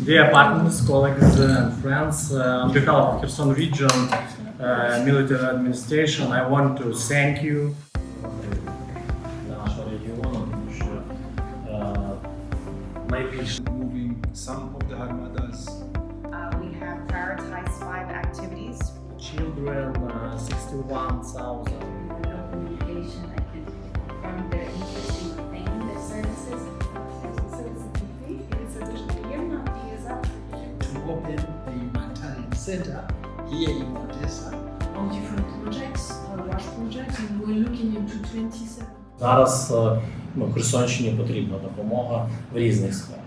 Dear partners, colleagues, and friends, uh, on behalf of Kherson Region uh, Military Administration, I want to thank you. Для нашого регіону, тому що е, найбільше moving some of the armadas Uh, we have prioritized five activities. children, uh, 61,000. no communication, I can center here in Odessa. on different projects, on large projects, and we're looking into 27 Зараз е, ну, Херсонщині потрібна допомога в різних сферах.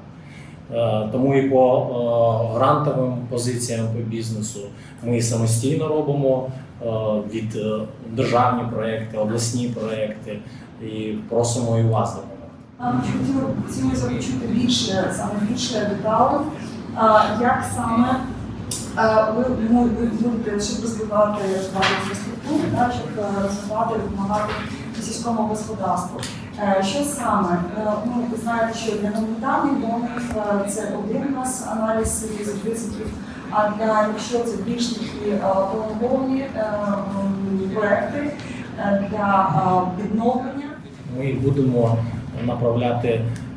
Е, Тому і по е, грантовим позиціям по бізнесу ми самостійно робимо від державні проекти, обласні проекти і просимо і вас допомогти. Хотілося почути більше, саме більше деталей, як саме ви, ну, будете, щоб розвивати інфраструктуру, щоб е, розвивати, допомагати сільському господарству. Е, Що саме? Е, Ну, ви знаєте, що для гуманітарних донорів е, це один у нас аналіз ризик- ризиків, а для якщо це більш такі е, пролонговані е, проекти е, для е, відновлення. Ми будемо направляти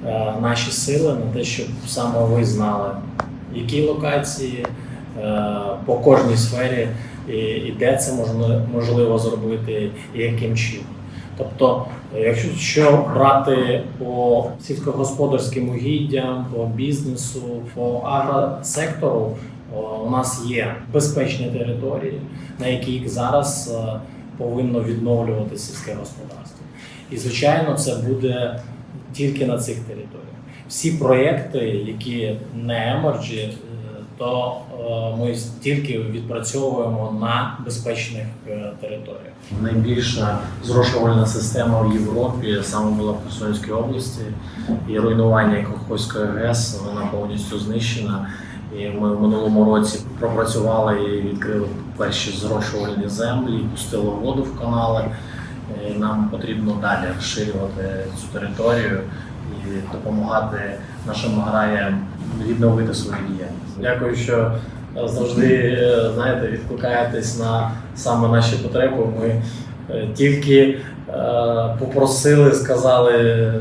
е, наші сили на те, щоб саме ви знали, які локації е, по кожній сфері і, де це можна, можливо зробити, і яким чином. Тобто, е, якщо що брати по сільськогосподарським угіддям, по бізнесу, по агросектору, у нас є безпечні території, на яких зараз е, повинно відновлювати сільське господарство. І звичайно, це буде тільки на цих територіях. Всі проєкти, які не емерджі, е, то е, ми тільки відпрацьовуємо на безпечних е, територіях. Найбільша зрошувальна система в Європі саме була в Херсонській області, і руйнування Кохойської ГЕС вона повністю знищена. І ми в минулому році пропрацювали і відкрили перші зрошувальні землі, пустили воду в канали. І нам потрібно далі розширювати цю територію і допомагати нашим аграям відновити свою діяльність. Дякую, що е, завжди е, знаєте, відкликаєтесь на саме наші потреби. Ми е, тільки попросили, сказали.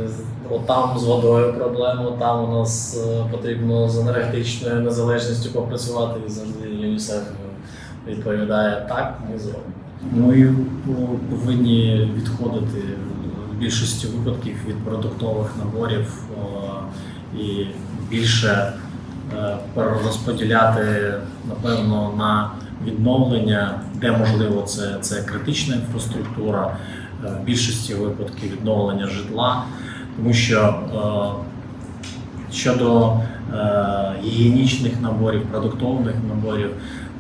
Там з водою проблема, там у нас потрібно з енергетичною незалежністю попрацювати і завжди ЮНІСЕФ відповідає так, ми зробимо. Ми о, повинні відходити більшості випадків від продуктових наборів і більше е, перерозподіляти, напевно, на відновлення, де можливо це, це критична інфраструктура, е, в більшості випадків відновлення житла, тому що е, щодо е, гігієнічних наборів, продуктових наборів,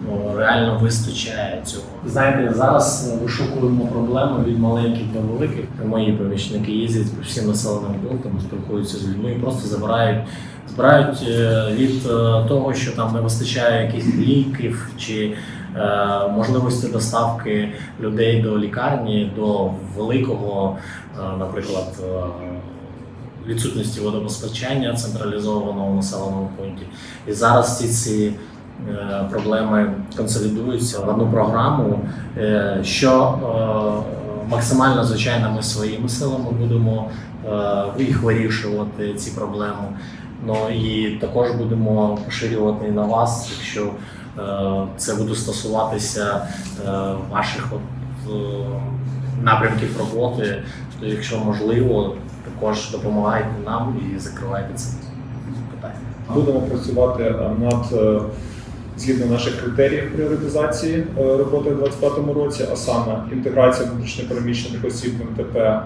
ну, реально вистачає цього. Знаєте, зараз вишукуємо проблеми від маленьких до великих. Мої помічники їздять по всім населеним пунктам, спілкуються з людьми і просто забирають. Збирають е, від е, того, що там не вистачає якихось ліків чи е, можливості доставки людей до лікарні, до великого, е, наприклад, е, відсутності водопостачання централізованого населеному пункті. І зараз ці е, проблеми консолідуються в одну програму, е, що е, максимально, звичайно, ми своїми силами будемо е, їх вирішувати ці проблеми. Ну і також будемо поширювати на вас, якщо е, це буде стосуватися е, ваших от, е, напрямків роботи, то якщо можливо, також допомагайте нам і закривайте це питання. Будемо працювати е, над е, згідно наших критеріїв пріоритизації е, роботи у 2025 році, а саме інтеграція внутрішньопереміщених осіб в МТП е,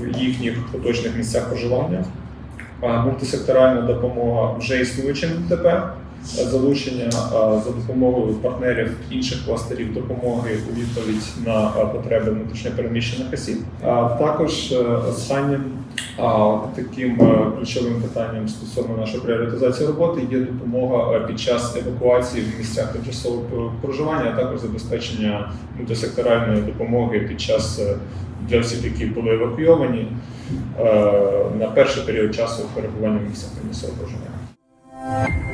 в їхніх поточних місцях проживання, е, мультисекторальна допомога вже існуючим МТП, залучення е, за допомогою партнерів інших кластерів допомоги у відповідь на е, потреби внутрішньопереміщених осіб. Також останнім таким е, ключовим питанням стосовно нашої пріоритизації роботи є допомога під час евакуації в місцях тимчасового проживання, а також забезпечення мультисекторальної допомоги під час для всіх, які були евакуйовані на перший період часу перебування в місцях тимчасового проживання.